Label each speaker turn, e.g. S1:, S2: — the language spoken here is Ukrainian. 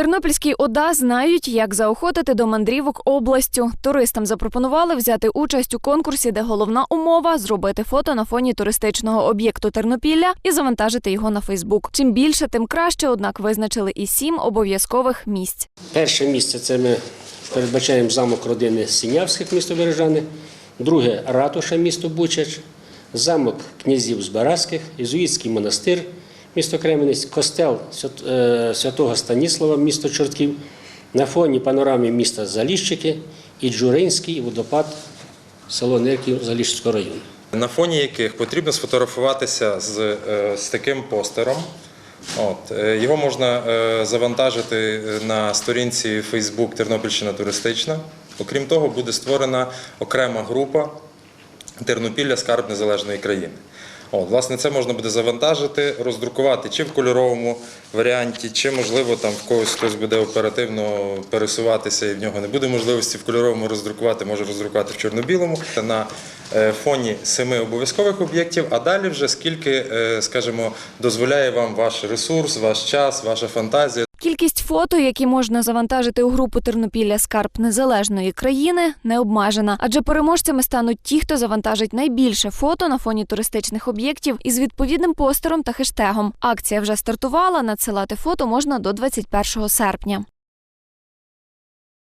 S1: Тернопільській ОДА знають, як заохотити до мандрівок областю. Туристам запропонували взяти участь у конкурсі, де головна умова зробити фото на фоні туристичного об'єкту Тернопілля і завантажити його на Фейсбук. Чим більше, тим краще. Однак визначили і сім обов'язкових місць.
S2: Перше місце це ми передбачаємо замок родини Синявських, місто Бережани. Друге ратуша, місто Бучач, замок князів Збаразьких, Ізуїтський монастир, місто Кременець, костел е, святого Станіслава, місто Чортків, на фоні панорами міста Заліщики і Джуринський водопад, село Нирків Заліщицького району.
S3: на фоні яких потрібно сфотографуватися з, е, з таким постером. От, е, його можна завантажити на сторінці Facebook Тернопільщина туристична. Окрім того, буде створена окрема група Тернопілля Скарб Незалежної країни. От, власне, це можна буде завантажити, роздрукувати чи в кольоровому варіанті, чи, можливо, там в когось хтось буде оперативно пересуватися і в нього не буде можливості в кольоровому роздрукувати, може роздрукувати в чорно-білому. На е, фоні семи обов'язкових об'єктів, а далі вже скільки, е, скажімо, дозволяє вам ваш ресурс, ваш час, ваша фантазія.
S1: Кількість фото, які можна завантажити у групу Тернопілля Скарб незалежної країни, не обмежена, адже переможцями стануть ті, хто завантажить найбільше фото на фоні туристичних об'єктів із відповідним постером та хештегом. Акція вже стартувала. Надсилати фото можна до 21 серпня.